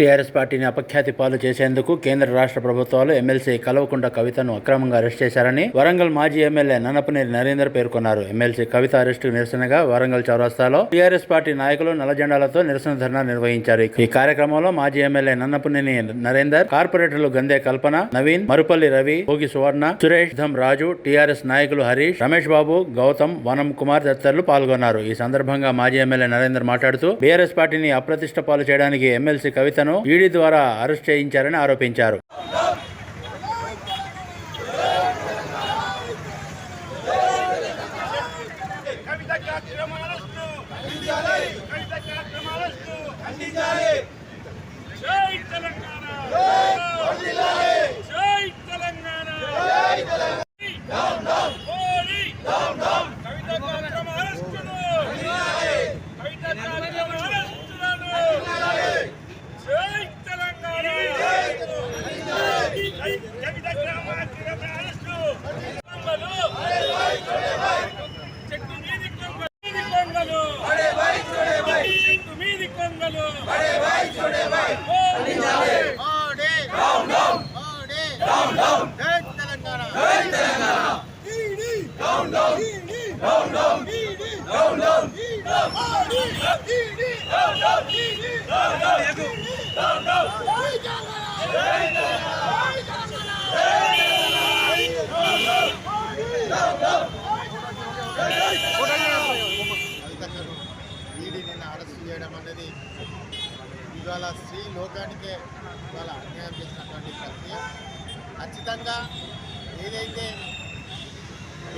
TRS పార్టీని అపఖ్యాతి పాలు చేసేందుకు కేంద్ర రాష్ట్ర ప్రభుత్వాలు ఎమ్మెల్సీ కలవకుండా కవితను అక్రమంగా అరెస్ట్ చేశారని వరంగల్ మాజీ ఎమ్మెల్యే నన్నపనేని నరేందర్ పేర్కొన్నారు. ఎమ్మెల్సీ కవిత అరెస్టుకు నిరసనగా వరంగల్ చౌరస్తాలో టీఆర్ఎస్ పార్టీ నాయకులు నల్లజెండాలతో నిరసన ధర్నా నిర్వహించారు. ఈ కార్యక్రమంలో మాజీ ఎమ్మెల్యే నన్నపనేని నరేందర్ కార్పొరేటర్లు గందే కల్పన నవీన్ మరుపల్లి రవి భోగి సువర్ణ సురేష్ ధమ్ రాజు టీఆర్ఎస్ నాయకులు హరీష్ రమేష్ బాబు గౌతమ్ వనం కుమార్ తదితరులు పాల్గొన్నారు. ఈ సందర్భంగా మాజీ ఎమ్మెల్యే నరేందర్ మాట్లాడుతూ బీఆర్ఎస్ పార్టీని అప్రతిష్ట పాలు చేయడానికి ఎమ్మెల్సీ నేతను ఈడీ ద్వారా అరెస్ట్ చేయించారని ఆరోపించారు. మీది కొంగలు కవితను ఈడీ నిన్న అరెస్ట్ చేయడం అనేది ఇవాళ స్త్రీ లోకానికే ఇవాళ అన్యాయం చేసినటువంటి ప్రక్రియ. ఖచ్చితంగా ఏదైతే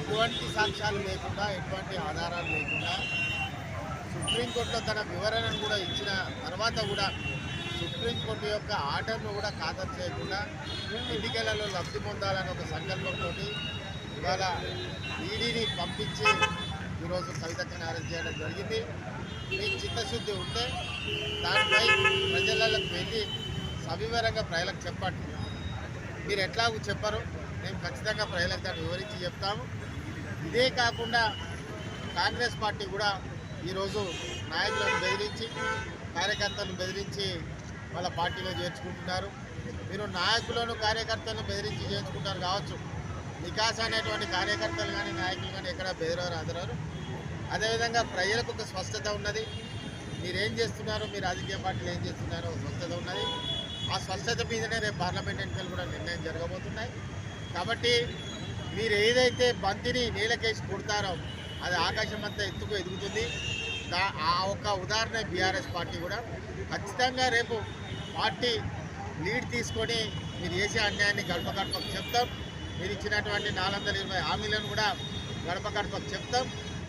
ఎటువంటి సాక్ష్యాలు లేకుండా ఎటువంటి ఆధారాలు లేకుండా సుప్రీంకోర్టులో తన వివరణను కూడా ఇచ్చిన తర్వాత కూడా సుప్రీంకోర్టు యొక్క ఆర్డర్ను కూడా ఖాతరు చేయకుండా ఎన్నికలలో లబ్ధి పొందాలనే ఒక సంకల్పంతో ఇవాళ ఈడీని పంపించి ఈరోజు కవితక్కని అరెస్ట్ చేయడం జరిగింది. మీకు చిత్తశుద్ధి ఉంటే దానిపై ప్రజలకు వెళ్ళి సవివరంగా ప్రజలకు చెప్పండి. మీరు ఎట్లాగూ చెప్పరు. మేము ఖచ్చితంగా ప్రజలకు దాన్ని వివరించి చెప్తాము ఇదే కాకుండా కాంగ్రెస్ పార్టీ కూడా ఈరోజు నాయకులను బెదిరించి కార్యకర్తలను బెదిరించి వాళ్ళ పార్టీలో చేర్చుకుంటున్నారు. మీరు నాయకులను కార్యకర్తలను బెదిరించి చేర్చుకుంటారు కావచ్చు. నికాస్ అనేటువంటి కార్యకర్తలు కానీ నాయకులు కానీ ఎక్కడ బెదిరారు అదరారు అదేవిధంగా ప్రజలకు ఒక స్పష్టత ఉన్నది. మీరేం చేస్తున్నారు మీ రాజకీయ పార్టీలు ఏం చేస్తున్నారో స్పష్టత ఉన్నది. ఆ స్పష్టత మీదనే రేపు పార్లమెంట్ ఎన్నికలు కూడా నిర్ణయం జరగబోతున్నాయి. కాబట్టి మీరు ఏదైతే బంతిని నీలకేసి కొడతారో అది ఆకాశం అంతా ఎత్తుకు ఎదుగుతుంది. దా ఆ ఒక్క ఉదాహరణ బీఆర్ఎస్ పార్టీ కూడా. ఖచ్చితంగా రేపు పార్టీ లీడ్ తీసుకొని మీరు చేసే అన్యాయాన్ని గడప గడపకు చెప్తాం. మీరు ఇచ్చినటువంటి నాలుగు వందల ఇరవై హామీలను కూడా గడప గడపకు చెప్తాం.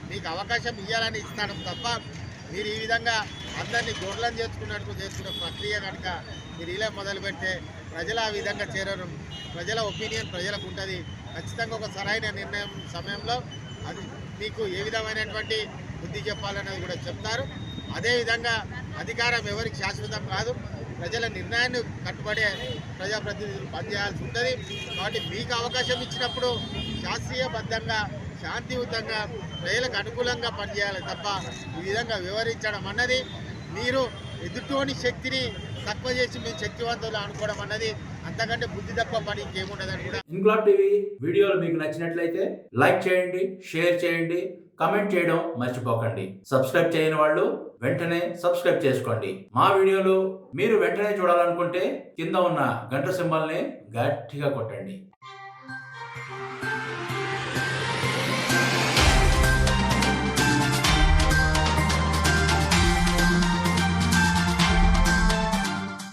మీకు అవకాశం ఇవ్వాలని ఇస్తాను తప్ప మీరు ఈ విధంగా అందరినీ గొడ్లను చేసుకున్నట్టు చేసుకునే ప్రక్రియ కనుక మీరు ఇలా మొదలు పెడితే ప్రజలు ఆ విధంగా చేరరు. ప్రజల ఒపీనియన్ ప్రజలకు ఉంటుంది. ఖచ్చితంగా ఒక సరైన నిర్ణయం సమయంలో అది మీకు ఏ విధమైనటువంటి బుద్ధి చెప్పాలనేది కూడా చెప్తారు. అదేవిధంగా అధికారం ఎవరికి శాశ్వతం కాదు. ప్రజల నిర్ణయాన్ని కట్టుబడే ప్రజాప్రతినిధులు పనిచేయాల్సి ఉంటుంది. కాబట్టి మీకు అవకాశం ఇచ్చినప్పుడు శాస్త్రీయబద్ధంగా శాంతియుతంగా ప్రజలకు అనుకూలంగా పనిచేయాలి తప్ప ఈ విధంగా వివరించడం అన్నది మీరు ఎదుటోని శక్తిని తక్కువ చేసి మేము శక్తివంతులు అనుకోవడం అన్నది అంతకంటే బుద్ధి తప్ప పని ఇంకేముండదని కూడా ఇంక్లాబ్ టీవీ వీడియోలు మీకు నచ్చినట్లయితే లైక్ చేయండి షేర్ చేయండి కమెంట్ చేయడం మర్చిపోకండి. సబ్స్క్రైబ్ చేయని వాళ్ళు వెంటనే సబ్స్క్రైబ్ చేసుకోండి. మా వీడియోలు మీరు వెంటనే చూడాలనుకుంటే కింద ఉన్న గంట సింబల్ని గట్టిగా కొట్టండి.